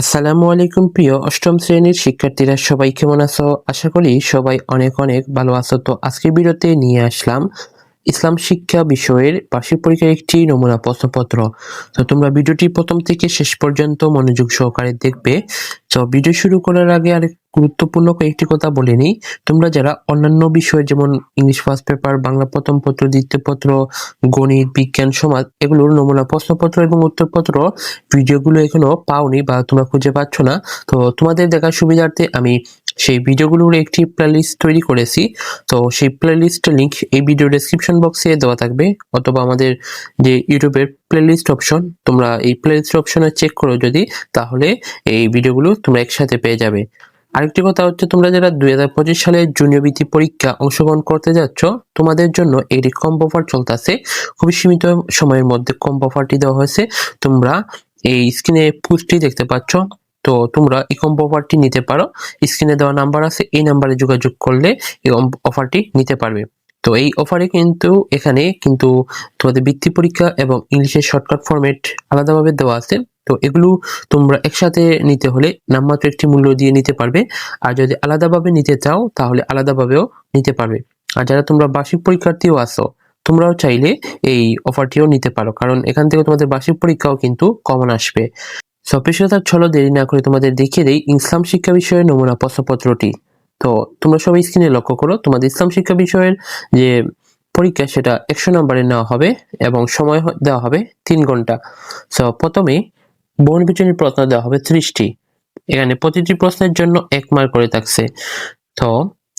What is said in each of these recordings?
আসসালামু আলাইকুম, প্রিয় অষ্টম শ্রেণির শিক্ষার্থীরা, সবাই কেমন আছো? আশা করি সবাই অনেক অনেক ভালো আছো। তো আজকের ভিডিওতে নিয়ে আসলাম ইসলাম শিক্ষা বিষয়ের বার্ষিক পরীক্ষার একটি নমুনা প্রশ্নপত্র। তো তোমরা ভিডিওটি প্রথম থেকে শেষ পর্যন্ত মনোযোগ সহকারে দেখবে। তো ভিডিও শুরু করার আগে আরেক গুরুত্বপূর্ণ কয়েকটি কথা বলে নিই। তোমরা যারা অন্যান্য বিষয় যেমন ইংলিশ ফার্স্ট পেপার বাংলা প্রথম পত্র, দ্বিতীয় পত্র, গণিত, বিজ্ঞান, সমাজ, এগুলোর নমুনা, প্রশ্নপত্র এবং উত্তরপত্র ভিডিওগুলো এখনও পাওনি বা তোমরা খুঁজে পাচ্ছ না। তো তোমাদের দেখার সুবিধার্থে আমি সেই ভিডিওগুলোর একটি প্লেলিস্ট তৈরি করেছি। তো সেই প্লেলিস্টের লিংক এই ভিডিও ডেসক্রিপশন বক্সে দেওয়া থাকবে অথবা আমাদের যে ইউটিউবের প্লেলিস্ট অপশন তোমরা এই প্লেলিস্ট অপশনে চেক করো যদি, তাহলে এই ভিডিওগুলো তোমরা একসাথে পেয়ে যাবে। আরেকটি কথা হচ্ছে, তোমরা যারা দুই হাজার পঁচিশ সালে জুনিয়র বৃত্তি পরীক্ষা অংশগ্রহণ করতে যাচ্ছ, তোমাদের জন্য একটি কম অফার চলতেছে, খুবই সীমিত সময়ের মধ্যে কম অফারটি দেওয়া হয়েছে। তোমরা এই স্ক্রিনে পুষ্টি দেখতে পাচ্ছ। তো তোমরা এই কম্বো অফারটি নিতে পারো। স্ক্রিনে দেওয়া নাম্বার আছে, এই নাম্বারে যোগাযোগ করলে এই অফারটি নিতে পারবে। তো এই অফারে কিন্তু, এখানে কিন্তু তোমাদের বৃত্তি পরীক্ষা এবং ইংলিশের শর্টকাট ফরম্যাট আলাদাভাবে দেওয়া আছে। তো এগুলো তোমরা একসাথে নিতে হলে নামমাত্র একটি মূল্য দিয়ে নিতে পারবে। আর যদি আলাদাভাবে নিতে চাও, তাহলে আলাদাভাবেও নিতে পারবে। আর যারা তোমরা বার্ষিক পরীক্ষার্থীও আসো তোমরাও চাইলে এই অফারটিও নিতে পারো, কারণ এখান থেকে তোমাদের বার্ষিক পরীক্ষাও কিন্তু কমন আসবে। সপেশতার ছলো দেরি না করে তোমাদের দেখিয়ে দেই ইসলাম শিক্ষা বিষয়ের নমুনা প্রশ্নপত্রটি। তো তোমরা সবাই স্ক্রিনে লক্ষ্য করো, তোমাদের ইসলাম শিক্ষা বিষয়ের যে পরীক্ষা, সেটা একশো নম্বরে নেওয়া হবে এবং সময় দেওয়া হবে তিন ঘণ্টা। সো প্রথমে বন বিচনের প্রশ্ন দেওয়া হবে ত্রিশটি। এখানে প্রতিটি প্রশ্নের জন্য এক মার্ক করে থাকছে। তো,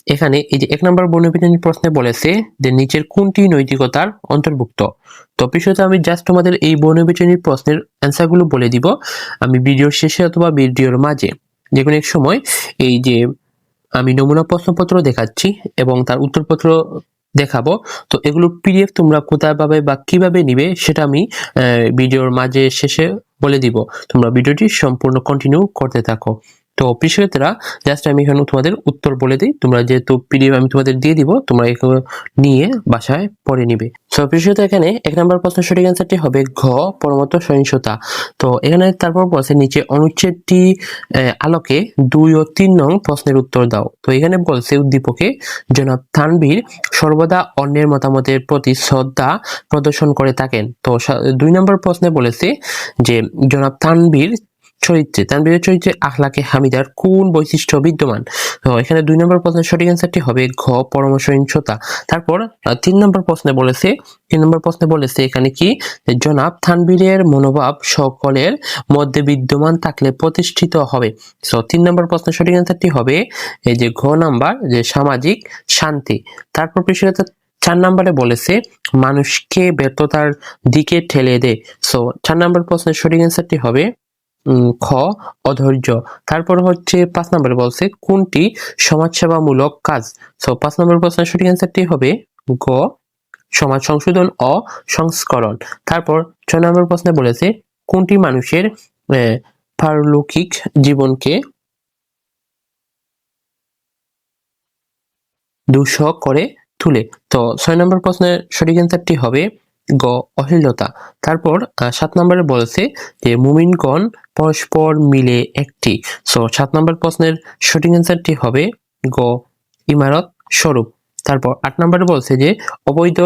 এখানে এই যে এক নম্বর বর্ণবিধানী প্রশ্নে বলেছে যে নিচের কোনটি নৈতিকতার অন্তর্ভুক্ত? তো বিষয়টা আমি জাস্ট তোমাদের এই বর্ণবিচনীর প্রশ্নের অ্যান্সারগুলো বলে দিব। আমি ভিডিওর শেষে অথবা ভিডিওর মাঝে যে কোনো এক সময় এই যে আমি নমুনা প্রশ্নপত্র দেখাচ্ছি এবং তার উত্তরপত্র দেখাবো। তো, এগুলো পিডিএফ তোমরা কোথায় পাবে বা কীভাবে নিবে সেটা আমি ভিডিওর মাঝে শেষে বলে দিব। তোমরা ভিডিওটি সম্পূর্ণ কন্টিনিউ করতে থাকো। তো প্রিয় জাস্ট আমি এখানে তোমাদের উত্তর বলে দিই। তোমরা যেহেতু পিডিএফ আমি তোমাদের দিয়ে দিব, তোমরা এগুলো নিয়ে বাসায় পড়ে নিবে। সো প্রিয় এখানে এক নম্বর প্রশ্নের সঠিক অ্যান্সারটি হবে ঘ পরমত সহিংসতা। তো এখানে তারপর বলছে, নিচে অনুচ্ছেদটি আলোকে দুই ও তিন নং প্রশ্নের উত্তর দাও। তো এখানে বলছে উদ্দীপকে, জনাব তানভীর সর্বদা অন্যের মতামতের প্রতি শ্রদ্ধা প্রদর্শন করে থাকেন। তো দুই নম্বর প্রশ্নে বলেছে যে, জনাব তানভীর চরিত্রে, তানভীরের চরিত্রে আখলাকে হামিদার কোন বৈশিষ্ট্য বিদ্যমান? এখানে দুই নম্বর প্রশ্নের সঠিক অ্যান্সারটি হবে ঘ পরামর্শহীনতা তারপর তিন নম্বর প্রশ্নে বলেছে, তিন নম্বর প্রশ্নে বলেছে এখানে কি? জনাব তানভীরের মনোভাব সকলের মধ্যে বিদ্যমান থাকলে প্রতিষ্ঠিত হবে। সো তিন নম্বর প্রশ্নের সঠিক অ্যান্সারটি হবে, এই যে ঘ নাম্বার, যে সামাজিক শান্তি। তারপর বিষয়টা চার নম্বরে বলেছে, মানুষকে ব্যর্থতার দিকে ঠেলে দে। সো চার নম্বর প্রশ্নের সঠিক অ্যান্সারটি হবে খ, অধৈর্য। তারপর হচ্ছে পাঁচ নম্বরে বলছে, কোনটি সমাজসেবামূলক কাজ? সো পাঁচ নম্বর প্রশ্নের সঠিক অ্যান্সারটি হবে গ, সমাজ সংশোধন ও সংস্করণ। তারপর ছয় নম্বর প্রশ্নে বলেছে, কোনটি মানুষের পারলৌকিক জীবনকে দুঃসহ করে তুলে? তো, ছয় নম্বর প্রশ্নের সঠিক অ্যান্সারটি হবে গ অশ্লীলতা। তারপর সাত নম্বরে বলেছে যে, মুমিনগণ পরস্পর মিলে একটি। সো সাত নম্বর প্রশ্নের সঠিক অ্যান্সারটি হবে গ, ইমারত স্বরূপ। তারপর, আট নম্বরে বলছে যে, অবৈধ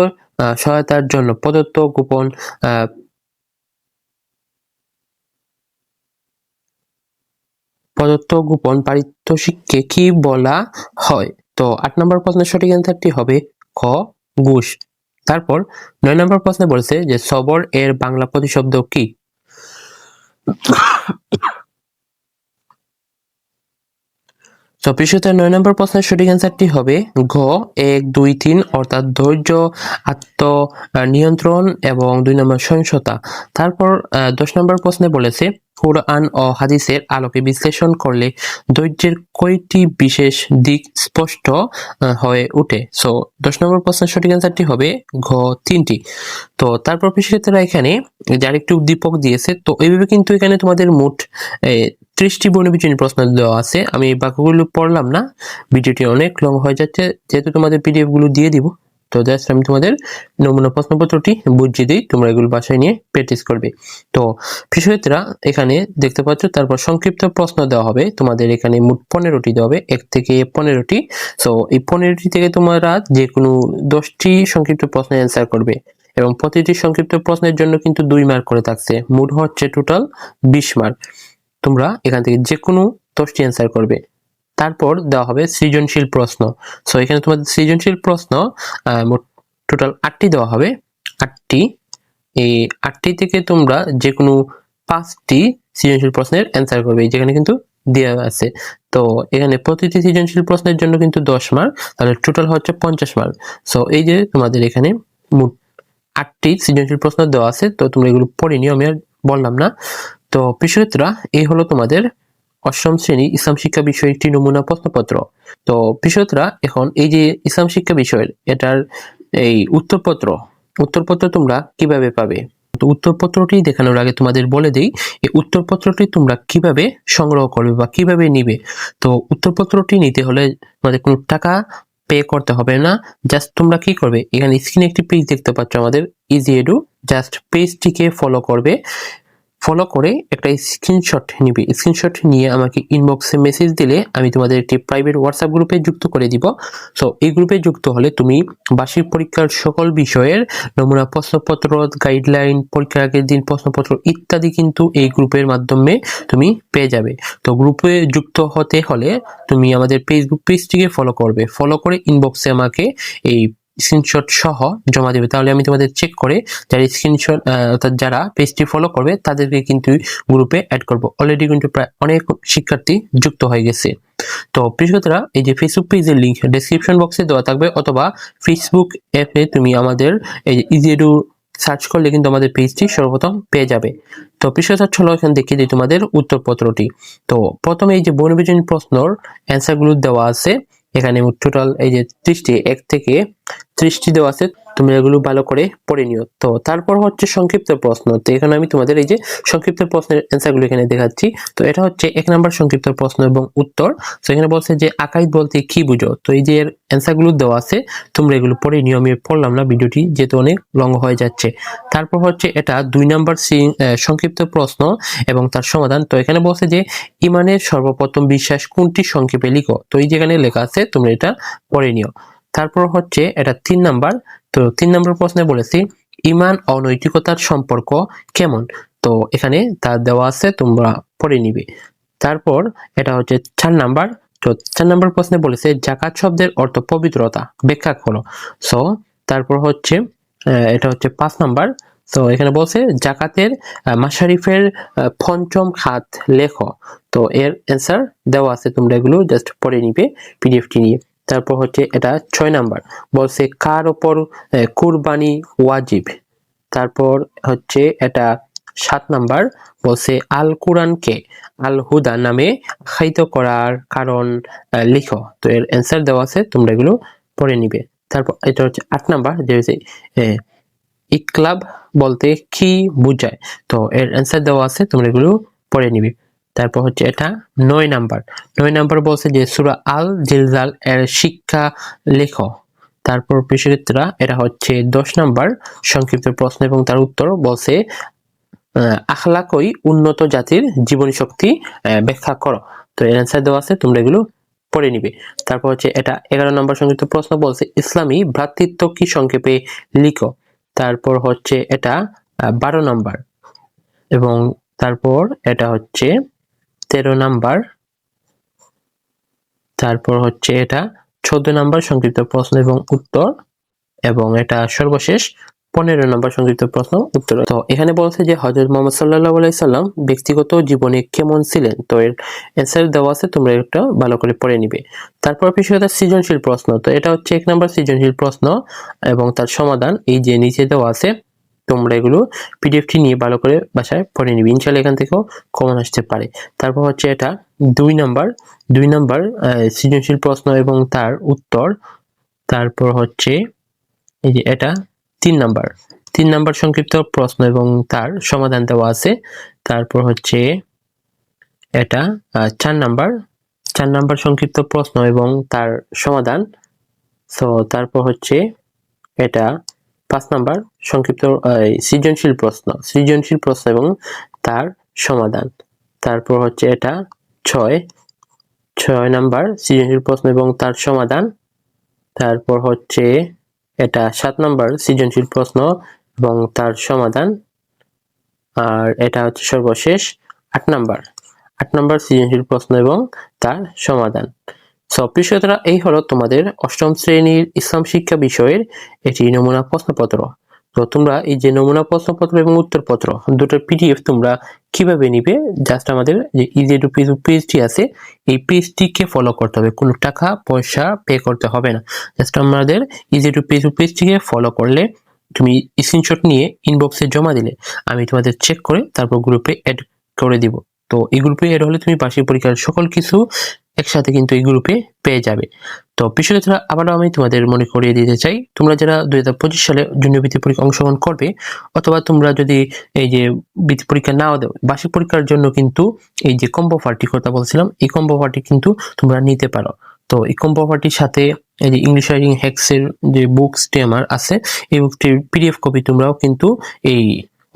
সহায়তার জন্য প্রদত্ত গোপন প্রদত্ত গোপন পারিতোষিককে কি বলা হয়? তো, আট নম্বর প্রশ্নের সঠিক অ্যান্সারটি হবে খ, ঘুষ। তারপর নয় নম্বর প্রশ্নে বলছে যে সবর এর বাংলা প্রতিশব্দ কি? তো পিছুতে নয় নম্বর প্রশ্নের সঠিক অ্যান্সারটি হবে ঘ, এক, দুই, তিন, অর্থাৎ ধৈর্য আত্ম নিয়ন্ত্রণ এবং দুই নম্বর সহিংসতা। তারপর দশ নম্বর প্রশ্নে বলেছে কোরআন ও হাদিসের আলোকে বিশ্লেষণ করলে ধৈর্যের কয়টি বিশেষ দিক স্পষ্ট হয়ে ওঠে। সো দশ নম্বর প্রশ্নের সঠিক অ্যান্সারটি হবে ঘ, তিনটি। তো, তারপর কৃষিক্ষেত্রে এখানে যার একটি উদ্দীপক দিয়েছে, তো এইভাবে কিন্তু এখানে তোমাদের মোট ত্রিশটি বর্ণবিচনী প্রশ্ন দেওয়া আছে। আমি এই বাক্যগুলো পড়লাম না, ভিডিওটি অনেক লং হয়ে যাচ্ছে, যেহেতু তোমাদের পিডিএফগুলো দিয়ে দিব। তো জাস্ট আমি তোমাদের নমুনা প্রশ্নপত্রটি, বুঝিয়ে দিই, তোমরা এগুলো বাসায় নিয়ে প্র্যাকটিস করবে। তো শিক্ষার্থীরা এখানে দেখতে পাচ্ছ, তারপর সংক্ষিপ্ত প্রশ্ন দেওয়া হবে। তোমাদের এখানে মোট পনেরোটি দেওয়া হবে, এক থেকে পনেরোটি। সো এই পনেরোটি থেকে তোমরা যে কোনো দশটি সংক্ষিপ্ত প্রশ্নের অ্যান্সার করবে। এবং প্রতিটি সংক্ষিপ্ত প্রশ্নের জন্য কিন্তু দুই মার্ক করে থাকছে। মোট হচ্ছে টোটাল বিশ মার্ক তোমরা এখান থেকে যে কোনো দশটি অ্যান্সার করবে। তারপর দেওয়া হবে সৃজনশীল প্রশ্ন। সো এখানে তোমাদের সৃজনশীল প্রশ্ন টোটাল আটটি দেওয়া হবে। আটটি। এই আটটি থেকে তোমরা যে কোনো পাঁচটি সৃজনশীল প্রশ্নের অ্যান্সার করবে যেখানে কিন্তু দেওয়া আছে। তো, এখানে প্রতিটি সৃজনশীল প্রশ্নের জন্য কিন্তু দশ মার্ক তাহলে টোটাল হচ্ছে পঞ্চাশ মার্ক সো এই যে তোমাদের এখানে মোট আটটি সৃজনশীল প্রশ্ন দেওয়া আছে, তো তোমরা এগুলো পড়ে নিও, আমি আর বললাম না। তো পিছুত্রা এই হলো তোমাদের অষ্টম শ্রেণি ইসলাম শিক্ষা বিষয়ে একটি নমুনা প্রশ্নপত্র। তো পিছুত্রা এখন এই যে ইসলাম শিক্ষা বিষয়ের এটার এই উত্তরপত্র উত্তরপত্র তোমরা কীভাবে পাবে? তো উত্তরপত্রটি দেখানোর আগে তোমাদের বলে দেই, এই উত্তরপত্রটি তোমরা কীভাবে সংগ্রহ করবে বা কীভাবে নিবে? তো উত্তরপত্রটি নিতে হলে তোমাদের কোনো টাকা পে করতে হবে না জাস্ট তোমরা কি করবে? এখানে স্ক্রিনে একটি পেজ দেখতে পাচ্ছ আমাদের ইজি এডু জাস্ট পেজটিকে ফলো করবে। ফলো করে একটা স্ক্রিনশট নিবে। স্ক্রিনশট নিয়ে আমাকে ইনবক্সে মেসেজ দিলে আমি তোমাদের একটি প্রাইভেট হোয়াটসঅ্যাপ গ্রুপে যুক্ত করে দিব। সো এই গ্রুপে যুক্ত হলে তুমি বার্ষিক পরীক্ষার সকল বিষয়ের নমুনা, প্রশ্নপত্র গাইডলাইন পরীক্ষার আগের দিন প্রশ্নপত্র ইত্যাদি কিন্তু এই গ্রুপের মাধ্যমে তুমি পেয়ে যাবে। তো গ্রুপে যুক্ত হতে হলে তুমি আমাদের ফেসবুক পেজটিকে ফলো করবে। ফলো করে ইনবক্সে আমাকে এই স্ক্রিনশট সহ জমা দেবে। তাহলে আমি তোমাদের চেক করে যারা স্ক্রিনশট অর্থাৎ যারা পেজটি ফলো করবে, তাদেরকে কিন্তু গ্রুপে অ্যাড করব। অলরেডি কিন্তু প্রায় অনেক শিক্ষার্থী যুক্ত হয়ে গেছে। তো প্রিয়তরা এই যে ফেসবুক পেজের লিঙ্ক ডেসক্রিপশন বক্সে দেওয়া থাকবে, অথবা ফেসবুক অ্যাপে তুমি আমাদের এই ইজিএডু সার্চ করলে কিন্তু আমাদের পেজটি সর্বপ্রথম পেয়ে যাবে। তো পৃষ্ঠতা চলো এখানে দেখিয়ে দিই তোমাদের উত্তরপত্রটি। তো প্রথমে এই যে বনবিজন প্রশ্নর অ্যান্সারগুলো দেওয়া আছে। এখানে টোটাল এই যে ত্রিশটি এক থেকে ত্রিশটি দেওয়া আছে। তুমি এগুলো ভালো করে পড়ে নিও। তো তারপর হচ্ছে সংক্ষিপ্ত প্রশ্ন। তো এখানে আমি তোমাদের এই যে সংক্ষিপ্ত প্রশ্নের অ্যান্সারগুলো এখানে দেখাচ্ছি। তো এটা হচ্ছে এক নম্বর সংক্ষিপ্ত প্রশ্ন এবং উত্তর। তো এখানে বলছে যে, আকাইদ বলতে কি বুঝো? তো এই যে এর অ্যান্সারগুলো দেওয়া আছে, তোমরা এগুলো পড়ে নিও। আমি পড়লাম না, ভিডিওটি যেহেতু অনেক লং হয়ে যাচ্ছে। তারপর হচ্ছে এটা দুই নম্বর সংক্ষিপ্ত প্রশ্ন এবং তার সমাধান। তো এখানে বলছে যে, ইমানের সর্বপ্রথম বিশ্বাস কোনটি সংক্ষেপে লিখো? তো এই যেখানে লেখা আছে, তোমরা এটা পড়ে নিও। তারপর হচ্ছে এটা তিন নাম্বার তো তিন নম্বর প্রশ্নে বলেছি, ইমান অনৈতিকতার সম্পর্ক কেমন? তো এখানে তা দেওয়া আছে, তোমরা পড়ে নিবে। তারপর এটা হচ্ছে চার নাম্বার, তো চার নাম্বার প্রশ্নে বলেছে, জাকাত শব্দের অর্থ পবিত্রতা, ব্যাখ্যা করো। সো তারপর হচ্ছে এটা হচ্ছে পাঁচ নাম্বার, তো এখানে বলছে, জাকাতের মাশারিফের পঞ্চম খাত লেখ। তো এর অ্যান্সার দেওয়া আছে, তোমরা এগুলো জাস্ট পড়ে নিবে পিডিএফটি নিয়ে। তারপর হচ্ছে এটা ছয় নাম্বার। বলছে, কার ওপর কুরবানি ওয়াজিব? তারপর হচ্ছে এটা সাত নাম্বার। বলছে, আল কোরআনকে আল হুদা নামে আখ্যায়িত করার কারণ লিখো। তো এর অ্যান্সার দেওয়া আছে, তোমরা এগুলো পড়ে নিবে। তারপর এটা হচ্ছে আট নাম্বার, যে হচ্ছে ইকলাব বলতে কি বুঝায়? তো এর অ্যান্সার দেওয়া আছে, তোমরা এগুলো পড়ে নিবে। তারপর হচ্ছে এটা নয় নাম্বার। নয় নাম্বার বলছে যে, সুরা আল জিলজাল এর শিক্ষা লেখো। তারপর পিছরিতরা এটা হচ্ছে দশ নাম্বার সংক্ষিপ্ত প্রশ্ন এবং তার উত্তর বলছে আখলাকই উন্নত জাতির জীবনী শক্তি ব্যাখ্যা করো। তো অ্যান্সার দেওয়া আছে, তোমরা এগুলো পড়ে নিবে। তারপর হচ্ছে এটা এগারো নম্বর সংক্ষিপ্ত প্রশ্ন বলছে, ইসলামী ভ্রাতৃত্ব কি সংক্ষেপে লিখো? তারপর হচ্ছে এটা বারো নাম্বার এবং তারপর এটা হচ্ছে তেরো নাম্বার। তারপর হচ্ছে এটা চোদ্দ নাম্বার সংক্ষিপ্ত প্রশ্ন এবং উত্তর এবং এটা সর্বশেষ পনেরো নম্বর সংক্ষিপ্ত প্রশ্ন উত্তর। তো এখানে বলছে যে হজরত মোহাম্মদ সাল্লাহ সাল্লাম ব্যক্তিগত জীবনে কেমন ছিলেন? তো এর অ্যান্সার দেওয়া আছে, তোমরা একটা ভালো করে পড়ে নিবে। তারপর বিষয়টা সৃজনশীল প্রশ্ন, তো এটা হচ্ছে এক নম্বর সৃজনশীল প্রশ্ন এবং তার সমাধান এই যে নিচে দেওয়া আছে তোমরা এগুলো পিডিএফটি নিয়ে ভালো করে বাসায় পড়ে নিবি। ইনশাল্লাহ এখান থেকেও কমন আসতে পারে। তারপর হচ্ছে এটা দুই নাম্বার দুই নাম্বার সৃজনশীল প্রশ্ন এবং তার উত্তর। তারপর হচ্ছে এই যে এটা তিন নাম্বার। তিন নাম্বার সংক্ষিপ্ত প্রশ্ন এবং তার সমাধান দেওয়া আছে। তারপর হচ্ছে এটা চার নাম্বার। চার নাম্বার সংক্ষিপ্ত প্রশ্ন এবং তার সমাধান। তো তারপর হচ্ছে এটা পাঁচ নাম্বার সংক্ষিপ্ত সৃজনশীল প্রশ্ন। সৃজনশীল প্রশ্ন এবং তার সমাধান। তারপর হচ্ছে এটা, ছয়। ছয় নাম্বার সৃজনশীল প্রশ্ন এবং তার সমাধান। তারপর হচ্ছে এটা, সাত নাম্বার সৃজনশীল প্রশ্ন এবং তার সমাধান। আর এটা হচ্ছে সর্বশেষ, আট নাম্বার। আট নাম্বার সৃজনশীল প্রশ্ন এবং তার সমাধান। সো প্রিয় শ্রোতারা, এই হলো তোমাদের অষ্টম শ্রেণির ইসলাম শিক্ষা বিষয়ের এটি নমুনা প্রশ্নপত্র। তো তোমরা এই যে নমুনা প্রশ্নপত্র এবং উত্তরপত্র দুটোর পিডিএফ তোমরা কীভাবে নিবে জাস্ট আমাদের যে ইজি টু পেজটি আছে এই পেজটিকে ফলো করতে হবে। কোনো টাকা পয়সা পে করতে হবে না। জাস্ট আমাদের ইজি টু পেজ পেজটিকে ফলো করলে তুমি স্ক্রিনশট নিয়ে ইনবক্সে জমা দিলে আমি তোমাদের চেক করে তারপর গ্রুপে অ্যাড করে দিব। তো এই গ্রুপে অ্যাড হলে তুমি বার্ষিক পরীক্ষার সকল কিছু একসাথে কিন্তু এই গ্রুপে পেয়ে যাবে। তো ছাড়া আবারও আমি তোমাদের মনে করিয়ে দিতে চাই, তোমরা যারা দুই হাজার পঁচিশ সালে জুনিয়র বৃত্তি পরীক্ষা অংশগ্রহণ করবে, অথবা তোমরা যদি এই যে বৃত্তি পরীক্ষা নাও দাও, বার্ষিক পরীক্ষার জন্য কিন্তু এই যে কম্বো অফারটির কথা বলছিলাম, এই কম্বো অফারটি কিন্তু তোমরা নিতে পারো। তো এই কম্বো অফারটির সাথে এই যে ইংলিশ রাইটিং হ্যাক্সের যে বুকসটি আমার আছে, এই বুকটির পিডিএফ কপি তোমরাও কিন্তু এই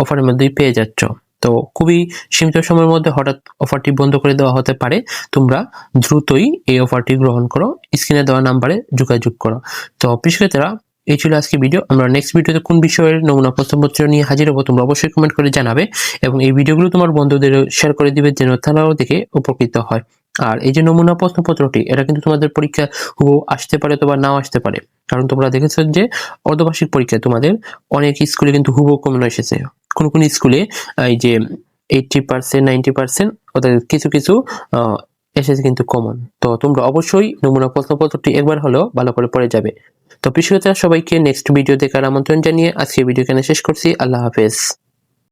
অফারের মধ্যেই পেয়ে যাচ্ছ। তো খুবই সীমিত সময়ের মধ্যে হঠাৎ অফারটি বন্ধ করে দেওয়া হতে পারে। তোমরা দ্রুতই এই অফারটি গ্রহণ করো, স্ক্রিনে দেওয়া নাম্বারে যোগাযোগ করো। তো পিছনেতারা এই ছিল আজকে ভিডিও আমরা নেক্সট ভিডিওতে কোন বিষয়ের নমুনা প্রশ্নপত্র নিয়ে হাজির হব তোমরা অবশ্যই কমেন্ট করে জানাবে এবং এই ভিডিওগুলো তোমার বন্ধুদের শেয়ার করে দিবে যেন তারাও দেখে উপকৃত হয়। আর এই যে নমুনা প্রশ্নপত্রটি, এটা কিন্তু তোমাদের পরীক্ষা হুবহু আসতে পারে অথবা নাও আসতে পারে। কারণ তোমরা দেখেছ যে অর্ধবার্ষিক পরীক্ষায় তোমাদের অনেক স্কুলে কিন্তু হুবহু কমন এসেছে। কোন কোন স্কুলে এই যে এইটটি পার্সেন্ট নাইনটি পার্সেন্ট অর্থাৎ কিছু কিছু এসেছে কিন্তু কমন তো তোমরা অবশ্যই নমুনা প্রশ্নপত্রটি একবার হলেও ভালো করে পড়ে যাবে। তো পিছুতে সবাইকে নেক্সট ভিডিও দেখার আমন্ত্রণ জানিয়ে আজকে ভিডিও এখানে শেষ করছি। আল্লাহ হাফেজ।